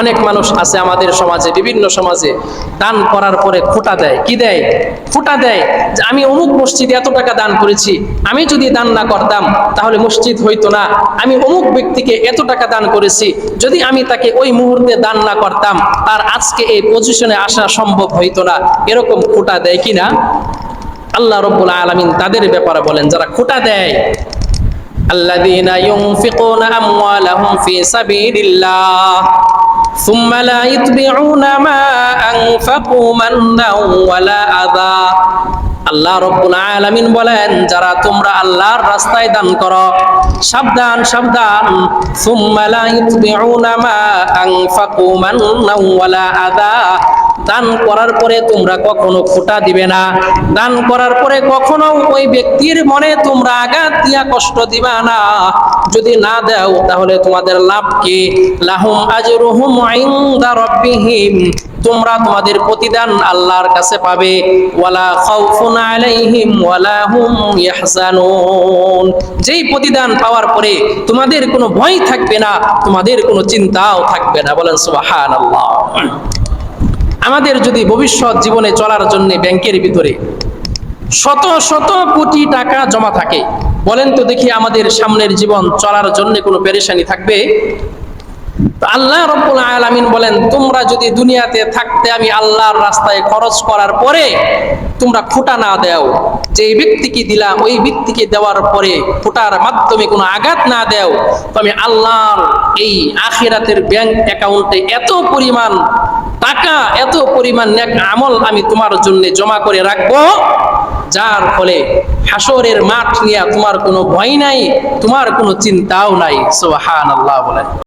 অনেক মানুষ আছে আমাদের সমাজে, বিভিন্ন সমাজে, দান করার পরে খোটা দেয়। কি দেয়? খোটা দেয় যে আমি অমুক মসজিদে এত টাকা দান করেছি, আমি যদি দান না করতাম, তাহলে মসজিদ হইতো না। আমি অমুক ব্যক্তিকে এত টাকা দান করেছি, যদি আমি তাকে ওই মুহূর্তে দান না করতাম, তার আজকে এই পজিশনে আসা সম্ভব হইতো না। এরকম খোটা দেয় কি না? আল্লাহ রব্বুল আলমিন তাদের ব্যাপারে বলেন, যারা খোটা দেয় আল্লাহ ينفقون أموالهم في سبيل الله ثم لا يتبعون ما أنفقوا منا ولا أذى আল্লাহ রব্বুল আলামিন বলেন যারা তোমরা আল্লাহর রাস্তায় দান করো সাবধান সাবধান সুম্মা লা ইউতবিউনা মা আনফাকু মান্নাও ওয়ালা আযা দান করার পরে তোমরা কখনো খোটা দিবে না দান করার পরে কখনো ওই ব্যক্তির মনে তোমরা আঘাত দিয়া কষ্ট দিবা না যদি না দাও, তাহলে তোমাদের লাভ কি? লাহুম আজরুহুম ইনদা রাব্বিহিম। তোমরা তোমাদের প্রতিদান আল্লাহর কাছে পাবে। ওয়ালা খাউফুন আলাইহিম ওয়ালা হুম ইয়াহজানুন। যেই প্রতিদান পাওয়ার পরে তোমাদের কোনো ভয় থাকবে না, তোমাদের কোনো চিন্তাও থাকবে না। বলেন সুবহানাল্লাহ। আমাদের যদি ভবিষ্যৎ জীবনে চলার জন্য ব্যাংকের ভিতরে শত শত কোটি টাকা জমা থাকে। বলেন তো দেখি আমাদের সামনের জীবন চলার জন্য কোনো পেরেশানি থাকবে? আল্লাহ রব্বুল আলামিন বলেন, তোমরা যদি দুনিয়াতে থাকতে আমি আল্লাহর রাস্তায় খরচ করার পরে তোমরা খোটা না দাও। যে ব্যক্তিকে দিলাম, ওই ব্যক্তিকে দেওয়ার পরে খোটার মাধ্যমে কোনো আঘাত না দাও। তো আমি আল্লাহর এই আখিরাতের ব্যাংক অ্যাকাউন্টে এত পরিমাণ টাকা, এত পরিমাণ নেক আমল আমি তোমার জন্য জমা করে রাখব। যার ফলে হাসরের মাঠ নিয়ে তোমার কোনো ভয় নাই, তোমার কোনো চিন্তাও নাই। সোহান আল্লাহ বলেন।